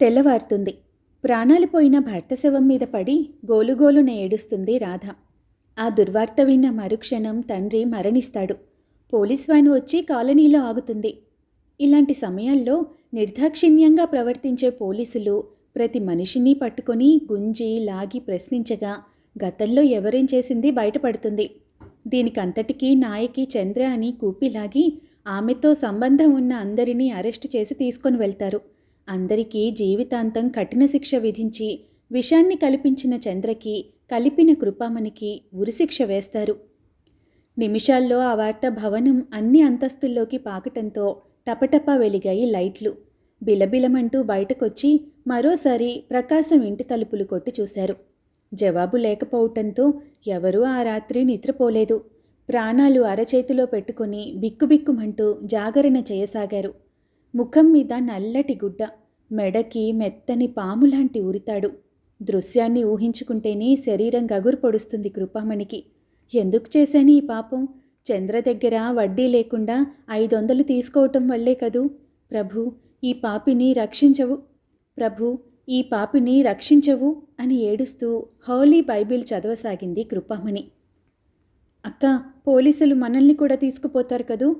తెల్లవారుతుంది. ప్రాణాలు పోయిన భర్త శవం మీద పడి గోలుగోలున ఏడుస్తుంది రాధ. ఆ దుర్వార్త విన్న మరుక్షణం తండ్రి మరణిస్తాడు. పోలీస్ వ్యాన్ వచ్చి కాలనీలో ఆగుతుంది. ఇలాంటి సమయాల్లో నిర్దాక్షిణ్యంగా ప్రవర్తించే పోలీసులు ప్రతి మనిషిని పట్టుకొని గుంజి లాగి ప్రశ్నించగా గతంలో ఎవరేం చేసింది బయటపడుతుంది. దీనికంతటికీ నాయకి చంద్ర అని కూపిలాగి ఆమెతో సంబంధం ఉన్న అందరినీ అరెస్ట్ చేసి తీసుకొని వెళ్తారు. అందరికీ జీవితాంతం కఠిన శిక్ష విధించి విషాన్ని కల్పించిన చంద్రకి కలిపిన కృపామణికి ఉరిశిక్ష వేస్తారు. నిమిషాల్లో ఆ వార్త భవనం అన్ని అంతస్తుల్లోకి పాకటంతో టపటపా వెలిగాయి లైట్లు. బిలబిలమంటూ బయటకొచ్చి మరోసారి ప్రకాశం ఇంటి తలుపులు కొట్టి చూశారు. జవాబు లేకపోవటంతో ఎవరూ ఆ రాత్రి నిద్రపోలేదు. ప్రాణాలు అరచేతిలో పెట్టుకుని బిక్కుబిక్కుమంటూ జాగరణ చేయసాగారు. ముఖం మీద నల్లటి గుడ్డ. మెడకి మెత్తని పాములాంటి ఉరితాడు దృశ్యాన్ని ఊహించుకుంటేనే శరీరం గగురు పొడుస్తుంది కృపామణికి. ఎందుకు చేశాను ఈ పాపం? చంద్ర దగ్గర వడ్డీ లేకుండా ఐదు వందలు తీసుకోవటం వల్లే కదూ? ప్రభు ఈ పాపిని రక్షించవు. ప్రభు ఈ పాపిని రక్షించవు అని ఏడుస్తూ హోలీ బైబిల్ చదవసాగింది కృపామణి. అక్క పోలీసులు మనల్ని కూడా తీసుకుపోతారు కదూ?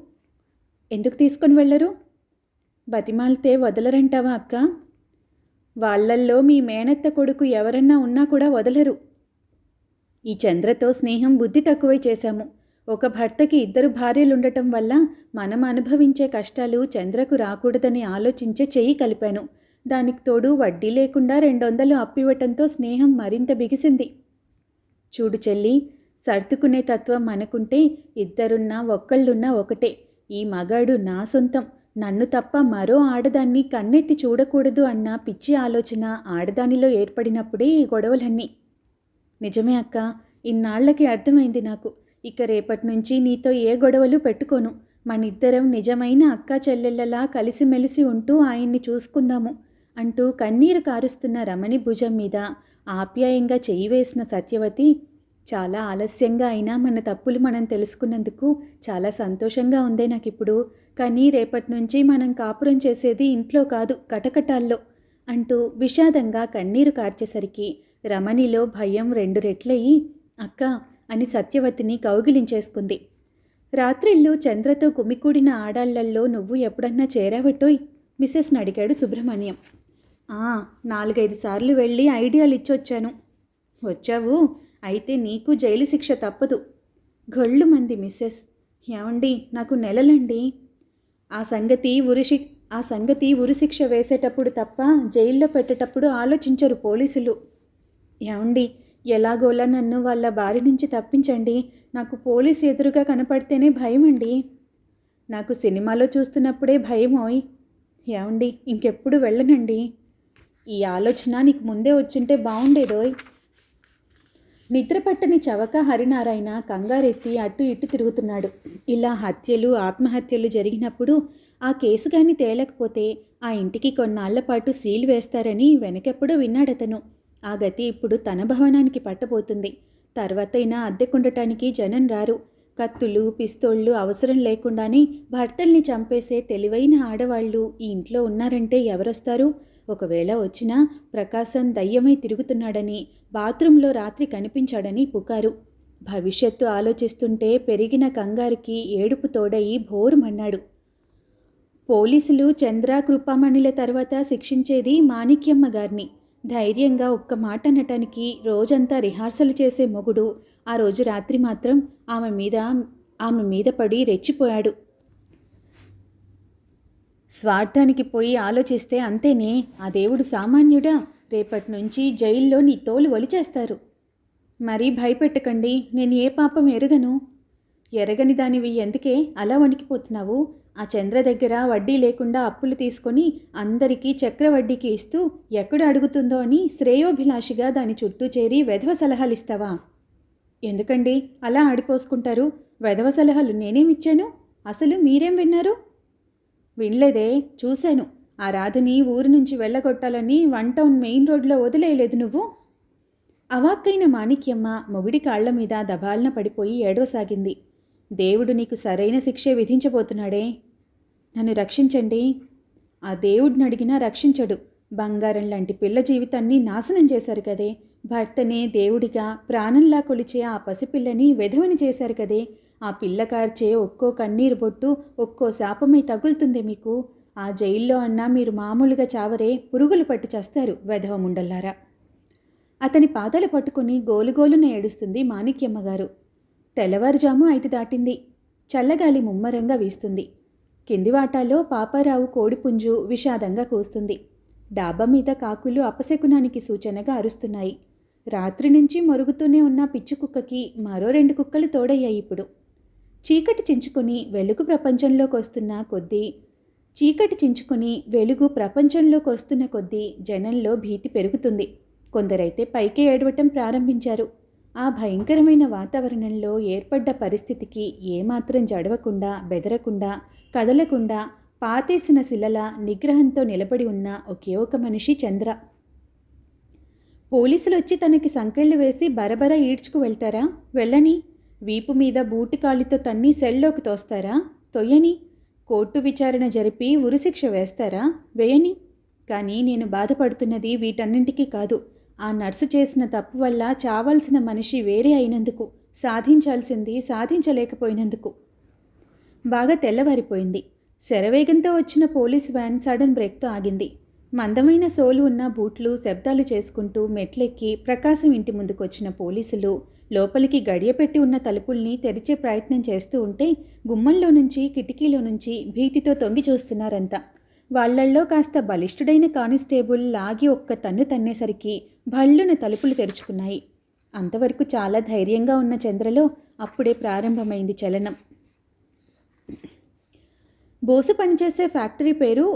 ఎందుకు తీసుకొని వెళ్ళరు? బతిమాలితే వదలరంటావా అక్క? వాళ్ళల్లో మీ మేనత్త కొడుకు ఎవరన్నా ఉన్నా కూడా వదలరు. ఈ చంద్రతో స్నేహం బుద్ధి తక్కువై చేశాము. ఒక భర్తకి ఇద్దరు భార్యలుండటం వల్ల మనం అనుభవించే కష్టాలు చంద్రకు రాకూడదని ఆలోచించే చెయ్యి కలిపాను. దానికి తోడు వడ్డీ లేకుండా రెండొందలు అప్పివ్వటంతో స్నేహం మరింత బిగిసింది. చూడు చెల్లి సర్దుకునే తత్వం మనకుంటే ఇద్దరున్నా ఒక్కళ్ళున్నా ఒకటే. ఈ మగాడు నా సొంతం. నన్ను తప్ప మరో ఆడదాన్ని కన్నెత్తి చూడకూడదు అన్న పిచ్చి ఆలోచన ఆడదానిలో ఏర్పడినప్పుడే ఈ గొడవలన్నీ. నిజమే అక్క ఇన్నాళ్ళకి అర్థమైంది నాకు. ఇక రేపటి నుంచి నీతో ఏ గొడవలు పెట్టుకోను. మనిద్దరం నిజమైన అక్క చెల్లెళ్ళలా కలిసిమెలిసి ఉంటూ ఆయన్ని చూసుకుందాము అంటూ కన్నీరు కారుస్తున్న రమణి భుజం మీద ఆప్యాయంగా చెయ్యి వేసిన సత్యవతి చాలా ఆలస్యంగా అయినా మన తప్పులు మనం తెలుసుకున్నందుకు చాలా సంతోషంగా ఉందే నాకు ఇప్పుడు కానీ రేపటి నుంచి మనం కాపురం చేసేది ఇంట్లో కాదు కటకటాల్లో అంటూ విషాదంగా కన్నీరు కార్చేసరికి రమణిలో భయం రెండు రెట్లయి అక్క అని సత్యవతిని కౌగిలించేసుకుంది. రాత్రిళ్ళు చంద్రతో గుమికూడిన ఆడాళ్ళల్లో నువ్వు ఎప్పుడన్నా చేరావటోయ్? మిస్సెస్ని అడిగాడు సుబ్రహ్మణ్యం. ఆ నాలుగైదు సార్లు వెళ్ళి ఐడియాలు ఇచ్చొచ్చాను వచ్చావు? అయితే నీకు జైలు శిక్ష తప్పదు. గొళ్ళు మంది మిస్సెస్. ఏమండి నాకు నెలలండి. ఆ సంగతి ఉరిశి ఆ సంగతి ఉరిశిక్ష వేసేటప్పుడు తప్ప జైల్లో పెట్టేటప్పుడు ఆలోచించరు పోలీసులు. ఏమండి ఎలాగోలా నన్ను వాళ్ళ బారి నుంచి తప్పించండి. నాకు పోలీసు ఎదురుగా కనపడితేనే భయం అండి నాకు సినిమాలో చూస్తున్నప్పుడే భయమోయ్. ఏమండి ఇంకెప్పుడు వెళ్ళనండి. ఈ ఆలోచన నీకు ముందే వచ్చింటే బాగుండేదోయ్ నిద్రపట్టని చవక హరినారాయణ కంగారెత్తి అటు ఇటు తిరుగుతున్నాడు. ఇలా హత్యలు ఆత్మహత్యలు జరిగినప్పుడు ఆ కేసు కానీ తేలకపోతే ఆ ఇంటికి కొన్నాళ్ళ పాటు సీల్ వేస్తారని వెనకెప్పుడూ విన్నాడతను. ఆ గతి ఇప్పుడు తన భవనానికి పట్టబోతుంది. తర్వాతైనా అద్దెకుండటానికి జనం రారు. కత్తులు పిస్తోళ్ళు అవసరం లేకుండానే భర్తల్ని చంపేసే తెలివైన ఆడవాళ్ళు ఈ ఇంట్లో ఉన్నారంటే ఎవరొస్తారు? ఒకవేళ వచ్చినా ప్రకాశం దయ్యమై తిరుగుతున్నాడని బాత్రూంలో రాత్రి కనిపించాడని పుకారు. భవిష్యత్తు ఆలోచిస్తుంటే పెరిగిన కంగారుకి ఏడుపు తోడయి భోరుమన్నాడు. పోలీసులు చంద్ర కృపామణిల తర్వాత శిక్షించేది మాణిక్యమ్మ గారిని. ధైర్యంగా ఒక్క మాట అనటానికి రోజంతా రిహార్సల్ చేసే మొగుడు ఆ రోజు రాత్రి మాత్రం ఆమె మీద ఆమె మీద పడి రెచ్చిపోయాడు. స్వార్థానికి పోయి ఆలోచిస్తే అంతేనే. ఆ దేవుడు సామాన్యుడా? రేపటి నుంచి జైల్లో నీ తోలు ఒలిచేస్తారు. మరీ భయపెట్టకండి. నేను ఏ పాపం ఎరగను? ఎరగని దానివి ఎందుకే? అలా వణికిపోతున్నావు? ఆ చంద్ర దగ్గర వడ్డీ లేకుండా అప్పులు తీసుకొని అందరికీ చక్ర వడ్డీకి ఇస్తూ ఎక్కడ అడుగుతుందో అని శ్రేయోభిలాషిగా దాని చుట్టూ చేరి వెధవ సలహాలు ఇస్తావా? ఎందుకండి? అలా ఆడిపోసుకుంటారు. వెధవ సలహాలు నేనేమిచ్చాను? అసలు మీరేం విన్నారు? వినలేదే చూశాను. ఆ రాధని ఊరు నుంచి వెళ్ళగొట్టాలని వన్ టౌన్ మెయిన్ రోడ్లో వదిలేయలేదు నువ్వు? అవాక్కైన మాణిక్యమ్మ మొగుడి కాళ్ళ మీద దబాలన పడిపోయి ఏడవసాగింది. దేవుడు నీకు సరైన శిక్షే విధించబోతున్నాడే. నన్ను రక్షించండి. ఆ దేవుడిని అడిగినా రక్షించడు. బంగారం లాంటి పిల్ల జీవితాన్ని నాశనం చేశారు కదే. భర్తనే దేవుడిగా ప్రాణంలా కొలిచే ఆ పసిపిల్లని వెధవని చేశారు కదే. ఆ పిల్ల కార్చే ఒక్కో కన్నీరు బొట్టు ఒక్కో శాపమై తగులుతుంది మీకు. ఆ జైల్లో అన్నా మీరు మామూలుగా చావరే పురుగులు పట్టి చేస్తారు వెధవ ముండల్లారా అతని పాదాలు పట్టుకుని గోలుగోలున ఏడుస్తుంది మాణిక్యమ్మ గారు తెల్లవారుజాము ఐదు దాటింది. చల్లగాలి ముమ్మరంగా వీస్తుంది. కింది వాటాలో పాపారావు కోడిపుంజు విషాదంగా కూస్తుంది. డాబా మీద కాకులు అపశకునానికి సూచనగా అరుస్తున్నాయి. రాత్రి నుంచి మరుగుతూనే ఉన్న పిచ్చి కుక్కకి మరో రెండు కుక్కలు తోడయ్యాయి ఇప్పుడు. చీకటి చించుకొని వెలుగు ప్రపంచంలోకి వస్తున్న కొద్దీ చీకటి చించుకొని వెలుగు ప్రపంచంలోకి వస్తున్న కొద్దీ జనంలో భీతి పెరుగుతుంది. కొందరైతే పైకి ఏడవటం ప్రారంభించారు. ఆ భయంకరమైన వాతావరణంలో ఏర్పడ్డ పరిస్థితికి ఏమాత్రం జడవకుండా బెదరకుండా కదలకుండా పాతేసిన శిలల నిగ్రహంతో నిలబడి ఉన్న ఒకే ఒక మనిషి చంద్ర. పోలీసులు వచ్చి తనకి సంకెళ్ళు వేసి బరబర ఈడ్చుకు వెళ్తారా? వెళ్ళని వీపు మీద బూటికాలితో తన్ని సెల్లోకి తోస్తారా? తొయ్యని. కోర్టు విచారణ జరిపి ఉరిశిక్ష వేస్తారా? వేయని. కానీ నేను బాధపడుతున్నది వీటన్నింటికీ కాదు. ఆ నర్సు చేసిన తప్పు వల్ల చావాల్సిన మనిషి వేరే అయినందుకు సాధించాల్సింది సాధించలేకపోయినందుకు. బాగా తెల్లవారిపోయింది. శరవేగంతో వచ్చిన పోలీస్ వ్యాన్ సడన్ బ్రేక్తో ఆగింది. మందమైన సోలు ఉన్న బూట్లు శబ్దాలు చేసుకుంటూ మెట్లెక్కి ప్రకాశం ఇంటి ముందుకు వచ్చిన పోలీసులు లోపలికి గడియపెట్టి ఉన్న తలుపుల్ని తెరిచే ప్రయత్నం చేస్తూ ఉంటే గుమ్మంలో నుంచి కిటికీలో నుంచి భీతితో తొంగి చూస్తున్నారంతా. వాళ్ళల్లో కాస్త బలిష్ఠుడైన కానిస్టేబుల్ లాగి ఒక్క తన్ను తన్నేసరికి భళ్ళున తలుపులు తెరుచుకున్నాయి. అంతవరకు చాలా ధైర్యంగా ఉన్న చంద్రలో అప్పుడే ప్రారంభమైంది చలనం. బోసు పనిచేసే ఫ్యాక్టరీ పేరు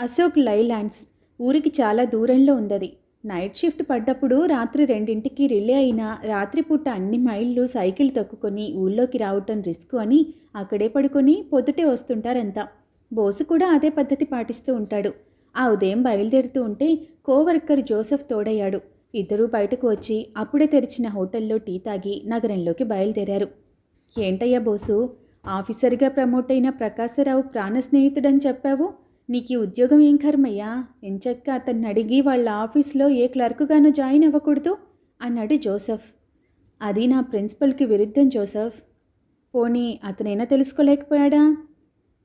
అశోక్ లైలాండ్స్. ఊరికి చాలా దూరంలో ఉందది. నైట్ షిఫ్ట్ పడ్డప్పుడు రాత్రి రెండింటికి రిలే అయిన రాత్రిపూట అన్ని మైళ్ళు సైకిల్ తొక్కుకొని ఊళ్ళోకి రావటం రిస్క్ అని అక్కడే పడుకొని పొద్దుటే వస్తుంటారంతా. బోసు కూడా అదే పద్ధతి పాటిస్తూ ఉంటాడు. ఆ ఉదయం బయలుదేరుతూ ఉంటే కోవర్కర్ జోసెఫ్ తోడయ్యాడు. ఇద్దరూ బయటకు వచ్చి అప్పుడే తెరిచిన హోటల్లో టీ తాగి నగరంలోకి బయలుదేరారు. ఏంటయ్యా బోసు ఆఫీసర్గా ప్రమోట్ అయిన ప్రకాశరావు ప్రాణ స్నేహితుడని చెప్పావు? నీకు ఈ ఉద్యోగం ఏం కర్మయ్యా? ఎంచక్క అతన్ని అడిగి వాళ్ళ ఆఫీస్లో ఏ క్లర్కుగానో జాయిన్ అవ్వకూడదు? అన్నాడు జోసెఫ్. అది నా ప్రిన్సిపల్కి విరుద్ధం జోసెఫ్. పోనీ అతనైనా తెలుసుకోలేకపోయాడా?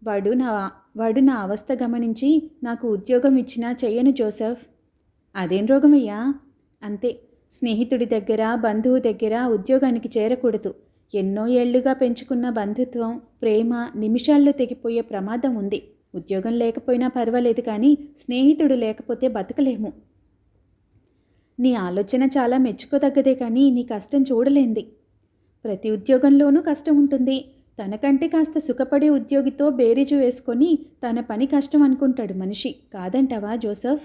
వాడు నా వాడు నా అవస్థ గమనించి నాకు ఉద్యోగం ఇచ్చినా చెయ్యను జోసెఫ్. అదేం రోగమయ్యా? అంతే. స్నేహితుడి దగ్గర బంధువు దగ్గర ఉద్యోగానికి చేరకూడదు. ఎన్నో ఏళ్ళుగా పెంచుకున్న బంధుత్వం ప్రేమ నిమిషాల్లో తెగిపోయే ప్రమాదం ఉంది. ఉద్యోగం లేకపోయినా పర్వాలేదు కానీ స్నేహితుడు లేకపోతే బతకలేము. నీ ఆలోచన చాలా మెచ్చుకోదగ్గదే కానీ నీ కష్టం చూడలేంది. ప్రతి ఉద్యోగంలోనూ కష్టం ఉంటుంది. తనకంటే కాస్త సుఖపడే ఉద్యోగితో బేరీజు వేసుకొని తన పని కష్టం అనుకుంటాడు మనిషి. కాదంటావా జోసఫ్?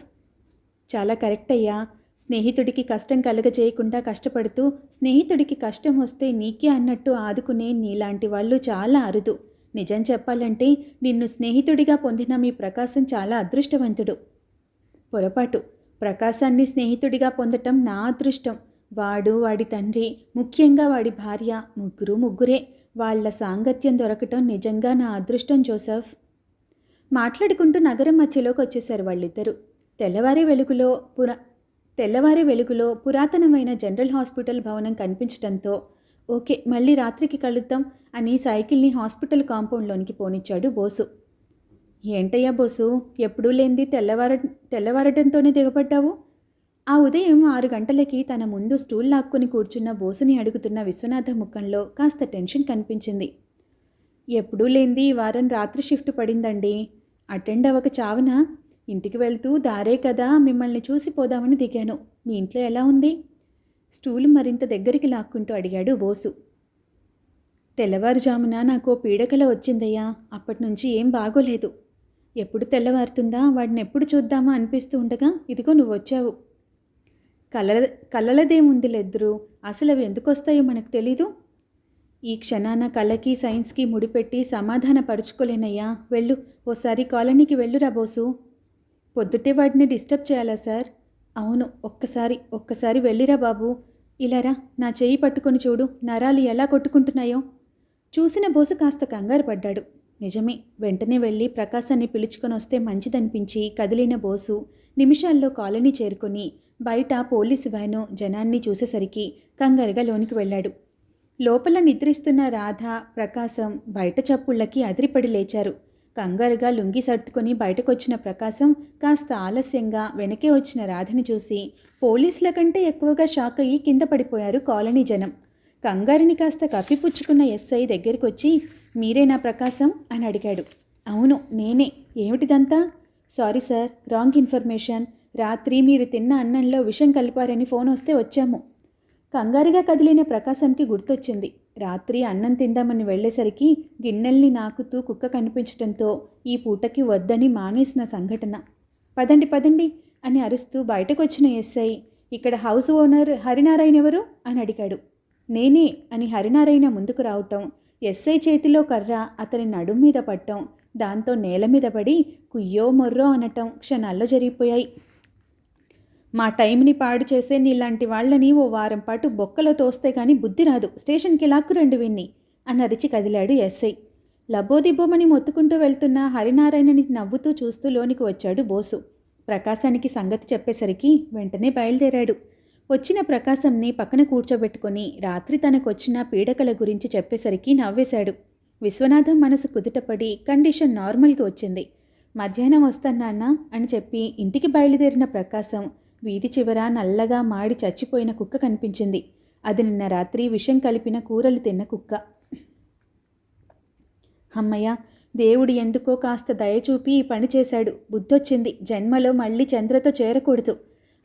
చాలా కరెక్ట్ అయ్యా. స్నేహితుడికి కష్టం కలుగజేయకుండా కష్టపడుతూ స్నేహితుడికి కష్టం వస్తే నీకే అన్నట్టు ఆదుకునే నీలాంటి వాళ్ళు చాలా అరుదు. నిజం చెప్పాలంటే నిన్ను స్నేహితుడిగా పొందిన మీ ప్రకాశం చాలా అదృష్టవంతుడు. పొరపాటు ప్రకాశాన్ని స్నేహితుడిగా పొందటం నా అదృష్టం. వాడు వాడి తండ్రి ముఖ్యంగా వాడి భార్య ముగ్గురు ముగ్గురే వాళ్ళ సాంగత్యం దొరకటం నిజంగా నా అదృష్టం జోసఫ్. మాట్లాడుకుంటూ నగరం మధ్యలోకి వచ్చేశారు వాళ్ళిద్దరూ. తెల్లవారి వెలుగులో పురా తెల్లవారి వెలుగులో పురాతనమైన జనరల్ హాస్పిటల్ భవనం కనిపించడంతో ఓకే మళ్ళీ రాత్రికి కలుద్దాం అని సైకిల్ని హాస్పిటల్ కాంపౌండ్లోనికి పోనిచ్చాడు బోసు. ఏంటయ్యా బోసు ఎప్పుడూ లేనిది తెల్లవార తెల్లవారటంతోనే దిగబడ్డావు? ఆ ఉదయం ఆరు గంటలకి తన ముందు స్టూల్ లాక్కుని కూర్చున్న బోసుని అడుగుతున్న విశ్వనాథ ముఖంలో కాస్త టెన్షన్ కనిపించింది. ఎప్పుడూ లేనిది ఈ వారం రాత్రి షిఫ్ట్ పడిందండి. అటెండ్ అవ్వక చావన? ఇంటికి వెళ్తూ దారే కదా మిమ్మల్ని చూసి పోదామని దిగాను. మీ ఇంట్లో ఎలా ఉంది? స్టూల్ మరింత దగ్గరికి లాక్కుంటూ అడిగాడు బోసు. తెల్లవారుజామున నాకు పీడకల వచ్చిందయ్యా అప్పటి నుంచి ఏం బాగోలేదు. ఎప్పుడు తెల్లవారుతుందా వాడిని ఎప్పుడు చూద్దామా అనిపిస్తూ ఉండగా ఇదిగో నువ్వు వచ్చావు కలల కలలదేముందిలెద్దరు అసలు అవి ఎందుకు వస్తాయో మనకు తెలీదు. ఈ క్షణాన కళకి సైన్స్కి ముడిపెట్టి సమాధాన పరుచుకోలేనయ్యా వెళ్ళు ఓసారి కాలనీకి వెళ్ళురా బోసు. పొద్దుటే వాడిని డిస్టర్బ్ చేయాలా సార్? అవును ఒక్కసారి ఒక్కసారి వెళ్ళిరా బాబు. ఇలారా నా చేయి పట్టుకొని చూడు నరాలు ఎలా కొట్టుకుంటున్నాయో. చూసిన బోసు కాస్త కంగారు పడ్డాడు. నిజమే వెంటనే వెళ్ళి ప్రకాశాన్ని పిలుచుకొని వస్తే మంచిదనిపించి కదిలిన బోసు నిమిషాల్లో కాలనీ చేరుకొని బయట పోలీసు వ్యాను జనాన్ని చూసేసరికి కంగారుగా లోనికి వెళ్ళాడు. లోపల నిద్రిస్తున్న రాధ ప్రకాశం బయట చప్పుళ్ళకి అదిరిపడి లేచారు. కంగారుగా లుంగి సర్దుకొని బయటకొచ్చిన ప్రకాశం కాస్త ఆలస్యంగా వెనకే వచ్చిన రాధని చూసి పోలీసుల కంటే ఎక్కువగా షాక్ అయ్యి కింద పడిపోయారు కాలనీ జనం. కంగారుని కాస్త కప్పిపుచ్చుకున్న ఎస్ఐ దగ్గరికొచ్చి మీరేనా ప్రకాశం? అని అడిగాడు. అవును నేనే. ఏమిటిదంతా? Sorry sir wrong information. రాత్రి మీరు తిన్న అన్నంలో విషం కలిపారని ఫోన్ వస్తే వచ్చాము. కంగారుగా కదిలిన ప్రకాశంకి గుర్తొచ్చింది. రాత్రి అన్నం తిందామని వెళ్ళేసరికి గిన్నెల్ని నాకుతూ కుక్క కనిపించటంతో ఈ పూటకి వద్దని మానేసిన సంఘటన. పదండి పదండి అని అరుస్తూ బయటకొచ్చిన ఎస్ఐ ఇక్కడ హౌస్ ఓనర్ హరినారాయణ ఎవరు? అని అడిగాడు. నేనే అని హరినారాయణ ముందుకు రావటం ఎస్ఐ చేతిలో కర్ర అతని నడుం మీద పట్టం దాంతో నేల మీద పడి కుయ్యో మొర్రో అనటం క్షణాల్లో జరిగిపోయాయి. మా టైంని పాడు చేసే నీలాంటి వాళ్ళని ఓ వారం పాటు బొక్కలో తోస్తే కానీ బుద్ధి రాదు. స్టేషన్కి లాక్కు రెండు విన్ని అని అరిచి కదిలాడు ఎస్ఐ. లబ్బోదిబ్బోమని మొత్తుకుంటూ వెళ్తున్న హరినారాయణని నవ్వుతూ చూస్తూ లోనికి వచ్చాడు బోసు. ప్రకాశానికి సంగతి చెప్పేసరికి వెంటనే బయలుదేరాడు. వచ్చిన ప్రకాశంని పక్కన కూర్చోబెట్టుకొని రాత్రి తనకొచ్చిన పీడకల గురించి చెప్పేసరికి నవ్వేశాడు. విశ్వనాథం మనసు కుదుటపడి కండిషన్ నార్మల్కి వచ్చింది. మధ్యాహ్నం వస్తానా అని చెప్పి ఇంటికి బయలుదేరిన ప్రకాశం వీధి చివర నల్లగా మాడి చచ్చిపోయిన కుక్క కనిపించింది. అది నిన్న రాత్రి విషం కలిపిన కూరలు తిన్న కుక్క. అమ్మయ్య దేవుడు ఎందుకో కాస్త దయ చూపి ఈ పని చేశాడు. బుద్ధొచ్చింది. జన్మలో మళ్ళీ చంద్రతో చేరకూడదు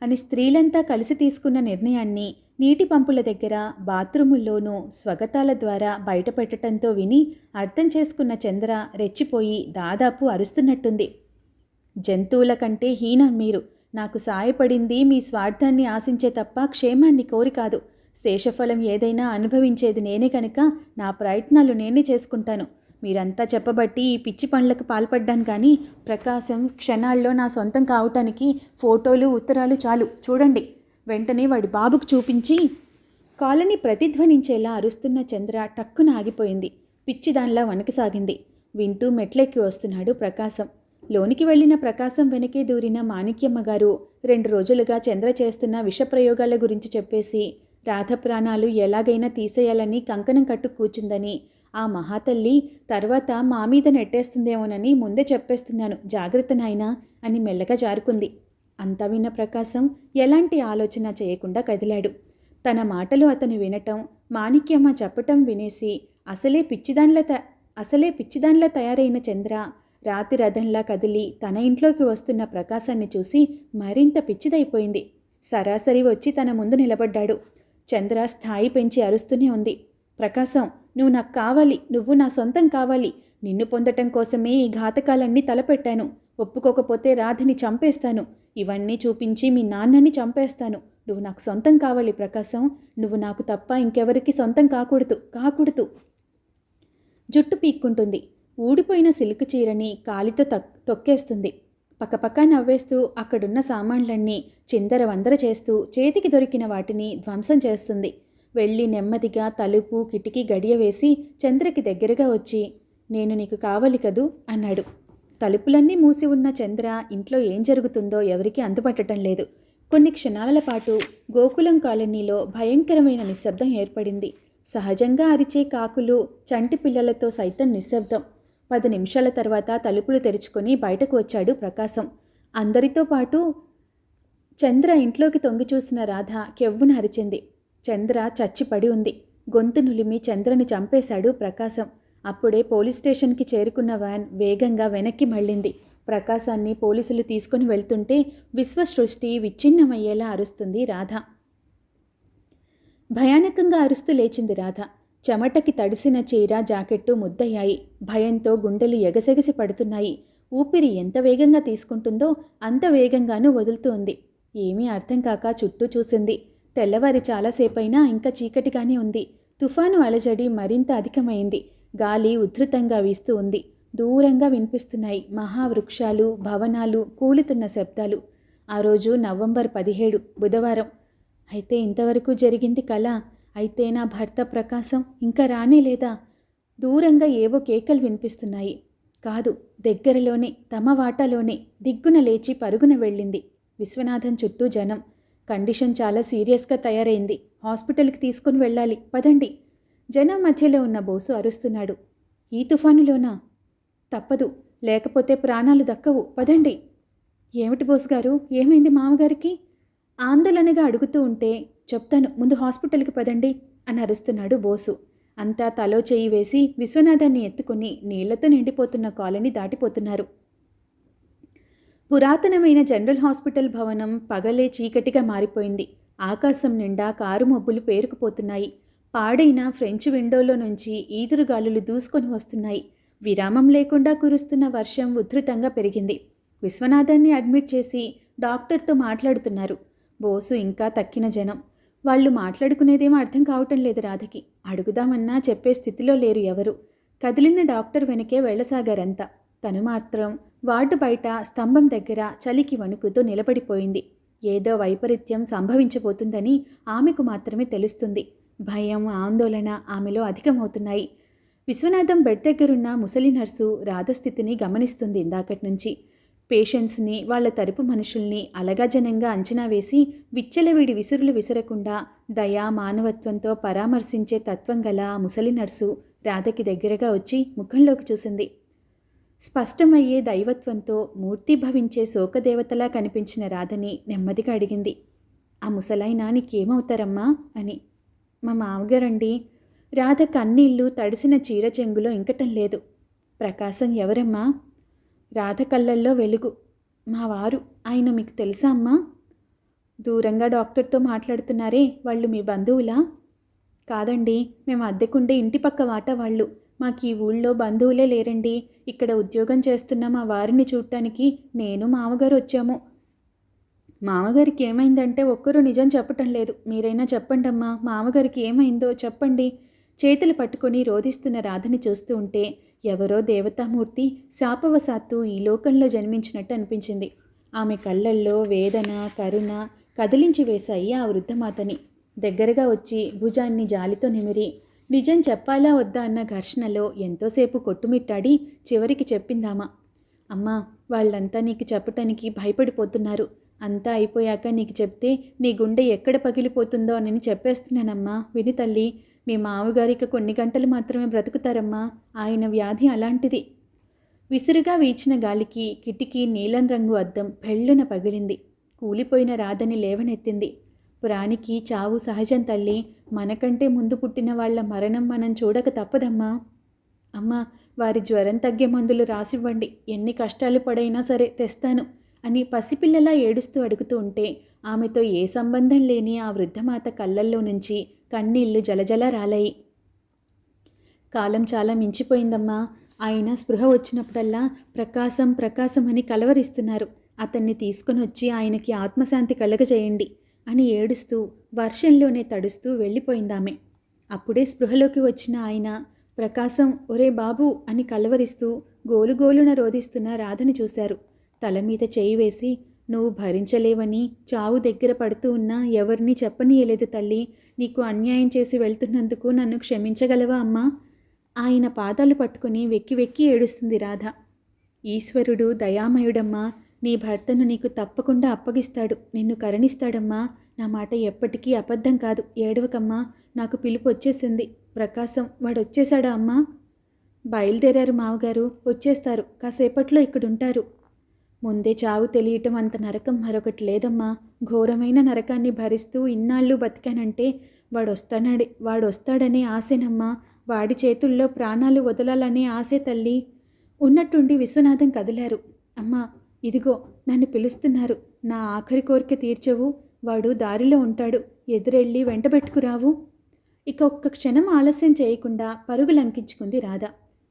అని స్త్రీలంతా కలిసి తీసుకున్న నిర్ణయాన్ని నీటి పంపుల దగ్గర బాత్రూముల్లోనూ స్వగతాల ద్వారా బయటపెట్టడంతో విని అర్థం చేసుకున్న చంద్ర రెచ్చిపోయి దాదాపు అరుస్తున్నట్టుంది. జంతువుల కంటే హీనం మీరు. నాకు సాయపడింది మీ స్వార్థాన్ని ఆశించే తప్ప క్షేమాన్ని కోరి కాదు. శేషఫలం ఏదైనా అనుభవించేది నేనే కనుక నా ప్రయత్నాలు నేనే చేసుకుంటాను. మీరంతా చెప్పబట్టి ఈ పిచ్చి పనులకు పాల్పడ్డాను కానీ ప్రకాశం క్షణాల్లో నా సొంతం కావటానికి ఫోటోలు ఉత్తరాలు చాలు. చూడండి. వెంటనే వాడి బాబుకు చూపించి కాలనీ ప్రతిధ్వనించేలా అరుస్తున్న చంద్ర టక్కున ఆగిపోయింది. పిచ్చిదానిలా వణకసాగింది. వింటూ మెట్లెక్కి వస్తున్నాడు ప్రకాశం. లోనికి వెళ్ళిన ప్రకాశం వెనకే దూరిన మాణిక్యమ్మ గారు రెండు రోజులుగా చంద్ర చేస్తున్న విషప్రయోగాల గురించి చెప్పేసి రాధ ప్రాణాలు ఎలాగైనా తీసేయాలని కంకణం కట్టు కూర్చుందని ఆ మహాతల్లి తర్వాత మా మీద నెట్టేస్తుందేమోనని ముందే చెప్పేస్తున్నాను జాగ్రత్త నాయనా అని మెల్లగా జారుకుంది. అంతా విన్న ప్రకాశం ఎలాంటి ఆలోచన చేయకుండా కదిలాడు. తన మాటలు అతను వినటం మాణిక్యమ్మ చెప్పటం వినేసి అసలే పిచ్చిదాన్ల త అసలే పిచ్చిదాన్ల తయారైన చంద్ర రాతి రథంలా కదిలి తన ఇంట్లోకి వస్తున్న ప్రకాశాన్ని చూసి మరింత పిచ్చిదైపోయింది. సరాసరి వచ్చి తన ముందు నిలబడ్డాడు. చంద్ర స్థాయి పెంచి అరుస్తూనే ఉంది. ప్రకాశం నువ్వు నాకు కావాలి నువ్వు నా సొంతం కావాలి. నిన్ను పొందటం కోసమే ఈ ఘాతకాలన్నీ తలపెట్టాను. ఒప్పుకోకపోతే రాధిని చంపేస్తాను. ఇవన్నీ చూపించి మీ నాన్నని చంపేస్తాను. నువ్వు నాకు సొంతం కావాలి ప్రకాశం. నువ్వు నాకు తప్ప ఇంకెవరికి సొంతం కాకూడదు కాకూడదు. జుట్టు పీక్కుంటుంది. ఊడిపోయిన సిల్క్ చీరని కాలితో తక్ తొక్కేస్తుంది. పక్కపక్క నవ్వేస్తూ అక్కడున్న సామాన్లన్నీ చిందర వందర చేస్తూ చేతికి దొరికిన వాటిని ధ్వంసం చేస్తుంది. వెళ్ళి నెమ్మదిగా తలుపు కిటికీ గడియ వేసి చంద్రకి దగ్గరగా వచ్చి నేను నీకు కావాలి కదూ? అన్నాడు. తలుపులన్నీ మూసి ఉన్న చంద్ర ఇంట్లో ఏం జరుగుతుందో ఎవరికీ అందుపట్టడం లేదు. కొన్ని క్షణాల పాటు గోకులం కాలనీలో భయంకరమైన నిశ్శబ్దం ఏర్పడింది. సహజంగా అరిచే కాకులు చంటి పిల్లలతో సైతం నిశ్శబ్దం. పది నిమిషాల తర్వాత తలుపులు తెరుచుకొని బయటకు వచ్చాడు ప్రకాశం. అందరితో పాటు చంద్ర ఇంట్లోకి తొంగి చూసిన రాధ కెవ్వున అరిచింది. చంద్ర చచ్చిపడి ఉంది. గొంతు నులిమి చంద్రని చంపేశాడు ప్రకాశం. అప్పుడే పోలీస్ స్టేషన్కి చేరుకున్న వ్యాన్ వేగంగా వెనక్కి మళ్ళింది. ప్రకాశాన్ని పోలీసులు తీసుకుని వెళ్తుంటే విశ్వసృష్టి విచ్ఛిన్నమయ్యేలా అరుస్తుంది రాధ. భయానకంగా అరుస్తూ లేచింది రాధ. చెమటకి తడిసిన చీర జాకెట్టు ముద్దయ్యాయి. భయంతో గుండెలు ఎగసెగసి పడుతున్నాయి. ఊపిరి ఎంత వేగంగా తీసుకుంటుందో అంత వేగంగానూ వదులుతూ ఉంది ఏమీ అర్థం కాక చుట్టూ చూసింది. తెల్లవారి చాలాసేపైనా ఇంకా చీకటిగానే ఉంది. తుఫాను అలజడి మరింత అధికమైంది. గాలి ఉధృతంగా వీస్తూ ఉంది. దూరంగా వినిపిస్తున్నాయి మహావృక్షాలు భవనాలు కూలుతున్న శబ్దాలు. ఆ రోజు నవంబర్ పదిహేడు బుధవారం. అయితే ఇంతవరకు జరిగింది కళ అయితే నా భర్త ప్రకాశం ఇంకా రానే లేదా? దూరంగా ఏవో కేకలు వినిపిస్తున్నాయి. కాదు దగ్గరలోనే తమ వాటాలోనే దిగ్గున లేచి పరుగున వెళ్ళింది. విశ్వనాథన్ చుట్టూ జనం. కండిషన్ చాలా సీరియస్గా తయారైంది. హాస్పిటల్కి తీసుకుని వెళ్ళాలి. పదండి. జనం మధ్యలో ఉన్న బోసు అరుస్తున్నాడు. ఈ తుఫానులోనా? తప్పదు. లేకపోతే ప్రాణాలు దక్కవు. పదండి. ఏమిటి బోసు గారు ఏమైంది మామగారికి? ఆందోళనగా అడుగుతూ ఉంటే చెప్తాను ముందు హాస్పిటల్కి పదండి అని అరుస్తున్నాడు బోసు. అంతా తలో చేయి వేసి విశ్వనాథాన్ని ఎత్తుకుని నీళ్ళతో నిండిపోతున్న కాలనీ దాటిపోతున్నారు. పురాతనమైన జనరల్ హాస్పిటల్ భవనం పగలే చీకటిగా మారిపోయింది. ఆకాశం నిండా కారు మబ్బులు పేరుకుపోతున్నాయి. పాడైన ఫ్రెంచ్ విండోలో నుంచి ఈదురుగాలులు దూసుకొని వస్తున్నాయి. విరామం లేకుండా కురుస్తున్న వర్షం ఉధృతంగా పెరిగింది. విశ్వనాథాన్ని అడ్మిట్ చేసి డాక్టర్తో మాట్లాడుతున్నారు. బోసు ఇంకా తక్కిన జనం. వాళ్ళు మాట్లాడుకునేదేమో అర్థం కావటం లేదు రాధకి. అడుగుదామన్నా చెప్పే స్థితిలో లేరు ఎవరు. కదిలిన డాక్టర్ వెనకే వెళ్ళసాగారంతా. తను మాత్రం వార్డు బయట స్తంభం దగ్గర చలికి వణుకుతూ నిలబడిపోయింది. ఏదో వైపరీత్యం సంభవించబోతుందని ఆమెకు మాత్రమే తెలుస్తుంది. భయం ఆందోళన ఆమెలో అధికమవుతున్నాయి. విశ్వనాథం బెడ్ దగ్గరున్న ముసలి నర్సు రాధస్థితిని గమనిస్తుంది ఇందాకటి నుంచి. పేషెంట్స్ని వాళ్ళ తరపు మనుషుల్ని అలగజనంగా అంచనా వేసి విచ్చలవిడి విసురులు విసరకుండా దయా మానవత్వంతో పరామర్శించే తత్వం గల ముసలి నర్సు రాధకి దగ్గరగా వచ్చి ముఖంలోకి చూసింది. స్పష్టమయ్యే దైవత్వంతో మూర్తిభవించే శోకదేవతలా కనిపించిన రాధని నెమ్మదిగా అడిగింది. ఆ ముసలాయన నీకేమవుతారమ్మా అని. మా మామగారండి రాధ కన్నీళ్ళు తడిసిన చీర చెంగులో ఇంకటం లేదు. ప్రకాశం ఎవరమ్మా? రాధ కళ్ళల్లో వెలుగు. మా వారు ఆయన మీకు తెలుసా అమ్మా? దూరంగా డాక్టర్తో మాట్లాడుతున్నారే వాళ్ళు మీ బంధువులా? కాదండి మేము అద్దెకుండే ఇంటి పక్క వాట వాళ్ళు. మాకు ఈ ఊళ్ళో బంధువులే లేరండి. ఇక్కడ ఉద్యోగం చేస్తున్న మా వారిని చూడటానికి నేను మామగారు వచ్చాము. మామగారికి ఏమైందంటే ఒక్కరూ నిజం చెప్పటం లేదు. మీరైనా చెప్పండి అమ్మా మామగారికి ఏమైందో చెప్పండి. చేతులు పట్టుకొని రోధిస్తున్న రాధని చూస్తూ ఉంటే ఎవరో దేవతామూర్తి శాపవశాత్తు ఈ లోకంలో జన్మించినట్టు అనిపించింది. ఆమె కళ్ళల్లో వేదన కరుణ కదిలించి వేశాయి ఆ వృద్ధమాతని. దగ్గరగా వచ్చి భుజాన్ని జాలితో నిమిరి నిజం చెప్పాలా వద్దా అన్న ఘర్షణలో ఎంతోసేపు కొట్టుమిట్టాడి చివరికి చెప్పిందామా? అమ్మా వాళ్ళంతా నీకు చెప్పటానికి భయపడిపోతున్నారు. అంతా అయిపోయాక నీకు చెప్తే నీ గుండె ఎక్కడ పగిలిపోతుందో అని చెప్పేస్తున్నానమ్మా విని తల్లి. మీ మామగారికి కొన్ని గంటలు మాత్రమే బ్రతుకుతారమ్మా. ఆయన వ్యాధి అలాంటిది. విసురుగా వీచిన గాలికి కిటికీ నీలం రంగు అద్దం పెళ్ళున పగిలింది. కూలిపోయిన రాధని లేవనెత్తింది. ప్రాణికి చావు సహజం తల్లి మనకంటే ముందు పుట్టిన వాళ్ళ మరణం మనం చూడక తప్పదమ్మా. అమ్మా వారి జ్వరం తగ్గే మందులు రాసివ్వండి. ఎన్ని కష్టాలు పడైనా సరే తెస్తాను అని పసిపిల్లలా ఏడుస్తూ అడుగుతూ ఉంటే ఆమెతో ఏ సంబంధం లేని ఆ వృద్ధమాత కళ్ళల్లో నుంచి కన్నీళ్ళు జలజల రాలాయి కాలం చాలా మించిపోయిందమ్మా. ఆయన స్పృహ వచ్చినప్పుడల్లా ప్రకాశం ప్రకాశం అని కలవరిస్తున్నారు. అతన్ని తీసుకొని వచ్చి ఆయనకి ఆత్మశాంతి కలగజేయండి అని ఏడుస్తూ వర్షంలోనే తడుస్తూ వెళ్ళిపోయిందామె. అప్పుడే స్పృహలోకి వచ్చిన ఆయన ప్రకాశం ఒరే బాబు అని కలవరిస్తూ గోలుగోలున రోధిస్తున్న రాధని చూశారు. తల మీద చేయి వేసి నువ్వు భరించలేవని చావు దగ్గర పడుతూ ఉన్నా ఎవరిని చెప్పనీయలేదు తల్లి. నీకు అన్యాయం చేసి వెళ్తున్నందుకు నన్ను క్షమించగలవా అమ్మా? ఆయన పాదాలు పట్టుకుని వెక్కి వెక్కి ఏడుస్తుంది రాధ. ఈశ్వరుడు దయామయుడమ్మా. నీ భర్తను నీకు తప్పకుండా అప్పగిస్తాడు. నిన్ను కరుణిస్తాడమ్మా. నా మాట ఎప్పటికీ అబద్ధం కాదు. ఏడవకమ్మా. నాకు పిలుపు వచ్చేసింది. ప్రకాశం వాడు వచ్చేసాడా అమ్మా? బయలుదేరారు మావగారు. వచ్చేస్తారు. కాసేపట్లో ఇక్కడుంటారు. ముందే చావు తెలియటం అంత నరకం మరొకటి లేదమ్మా. ఘోరమైన నరకాన్ని భరిస్తూ ఇన్నాళ్ళు బతికానంటే వాడు వాడొస్తాడనే ఆశనమ్మా. వాడి చేతుల్లో ప్రాణాలు వదలాలనే ఆశే తల్లి. ఉన్నట్టుండి విశ్వనాథం కదిలారు. అమ్మా ఇదిగో నన్ను పిలుస్తున్నారు. నా ఆఖరి కోరిక తీర్చవు. వాడు దారిలో ఉంటాడు. ఎదురెళ్ళి వెంటబెట్టుకురావు. ఇక ఒక్క క్షణం ఆలస్యం చేయకుండా పరుగు లంకించుకుంది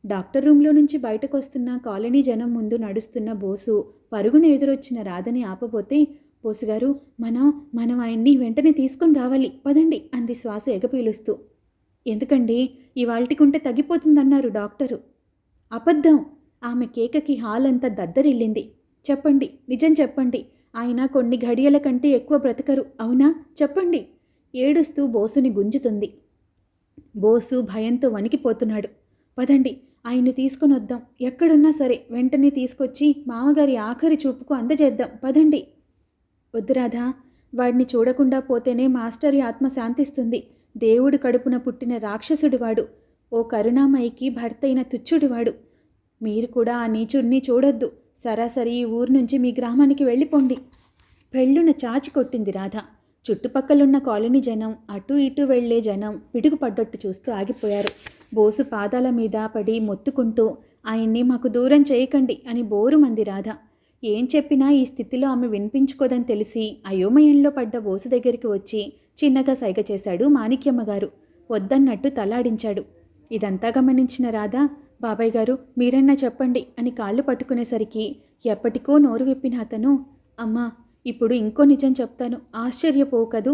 డాక్టర్ రూమ్లో నుంచి బయటకు వస్తున్న కాలనీ జనం ముందు నడుస్తున్న బోసు పరుగున ఎదురొచ్చిన రాధని ఆపబోతే బోసుగారు మనం మనం ఆయన్ని వెంటనే తీసుకొని రావాలి. పదండి అంది శ్వాస ఎగపీలుస్తూ. ఎందుకండి? ఇవాళ్టికుంటే తగ్గిపోతుందన్నారు డాక్టరు. అబద్ధం. ఆమె కేకకి హాల్ అంతా దద్దరిల్లింది. చెప్పండి నిజం చెప్పండి. ఆయన కొన్ని ఘడియల కంటే ఎక్కువ బ్రతకరు. అవునా? చెప్పండి. ఏడుస్తూ బోసుని గుంజుతుంది. బోసు భయంతో వణికిపోతున్నాడు. పదండి ఆయన్ని తీసుకుని వద్దాం. ఎక్కడున్నా సరే వెంటనే తీసుకొచ్చి మామగారి ఆఖరి చూపుకు అందజేద్దాం. పదండి. వద్దురాధా వాడిని చూడకుండా పోతేనే మాస్టరి ఆత్మ శాంతిస్తుంది. దేవుడు కడుపున పుట్టిన రాక్షసుడి వాడు ఓ కరుణామయికి భర్త అయిన తుచ్చుడివాడు. మీరు కూడా ఆ నీచుడిని చూడొద్దు. సరాసరి ఈ ఊరు నుంచి మీ గ్రామానికి వెళ్ళిపోండి. పెళ్ళున చాచి కొట్టింది రాధ. చుట్టుపక్కలున్న కాలనీ జనం అటు ఇటు వెళ్ళే జనం పిడుగుపడ్డట్టు చూస్తూ ఆగిపోయారు. బోసు పాదాల మీద పడి మొత్తుకుంటూ ఆయన్ని మాకు దూరం చేయకండి అని బోరు మంది రాధ. ఏం చెప్పినా ఈ స్థితిలో ఆమె వినిపించుకోదని తెలిసి అయోమయంలో పడ్డ బోసు దగ్గరికి వచ్చి చిన్నగా సైగ చేశాడు మాణిక్యమ్మ గారు వద్దన్నట్టు తలాడించాడు. ఇదంతా గమనించిన రాధ బాబాయ్ గారు మీరన్నా చెప్పండి అని కాళ్ళు పట్టుకునేసరికి ఎప్పటికో నోరు విప్పిన అతను అమ్మా ఇప్పుడు ఇంకో నిజం చెప్తాను. ఆశ్చర్యపోకదు.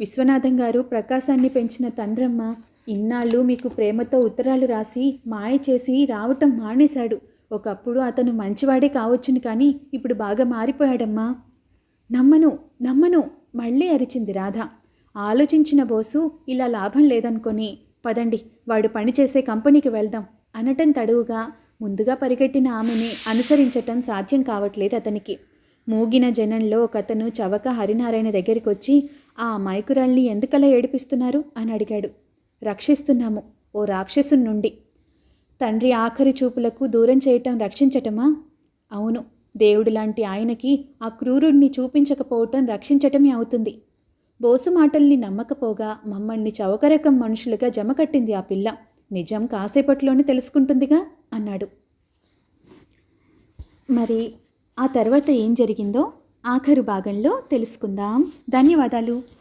విశ్వనాథం గారు ప్రకాశాన్ని పెంచిన తండ్రమ్మ ఇన్నాళ్ళు మీకు ప్రేమతో ఉత్తరాలు రాసి మాయ చేసి రావటం మానేశాడు. ఒకప్పుడు అతను మంచివాడే కావచ్చును కానీ ఇప్పుడు బాగా మారిపోయాడమ్మా. నమ్మను నమ్మను మళ్ళీ అరిచింది రాధ. ఆలోచించిన బోసు ఇలా లాభం లేదనుకొని పదండి వాడు పనిచేసే కంపెనీకి వెళ్దాం అనటం తడువుగా ముందుగా పరిగెట్టిన ఆమెని అనుసరించటం సాధ్యం కావట్లేదు అతనికి. మూగిన జనంలో ఒకతను చవక హరినారాయణ దగ్గరికి వచ్చి ఆ మైకురాల్ని ఎందుకలా ఏడిపిస్తున్నారు? అని అడిగాడు. రక్షిస్తున్నాము. ఓ రాక్షసుని నుండి. తండ్రి ఆఖరి చూపులకు దూరం చేయటం రక్షించటమా? అవును. దేవుడు లాంటి ఆయనకి ఆ క్రూరుణ్ణి చూపించకపోవటం రక్షించటమే అవుతుంది. బోసు మాటల్ని నమ్మకపోగా మమ్మల్ని చౌకరకం మనుషులుగా జమకట్టింది ఆ పిల్ల. నిజం కాసేపట్లోనే తెలుసుకుంటుందిగా? అన్నాడు. మరి ఆ తర్వాత ఏం జరిగిందో ఆఖరు భాగంలో తెలుసుకుందాం. ధన్యవాదాలు.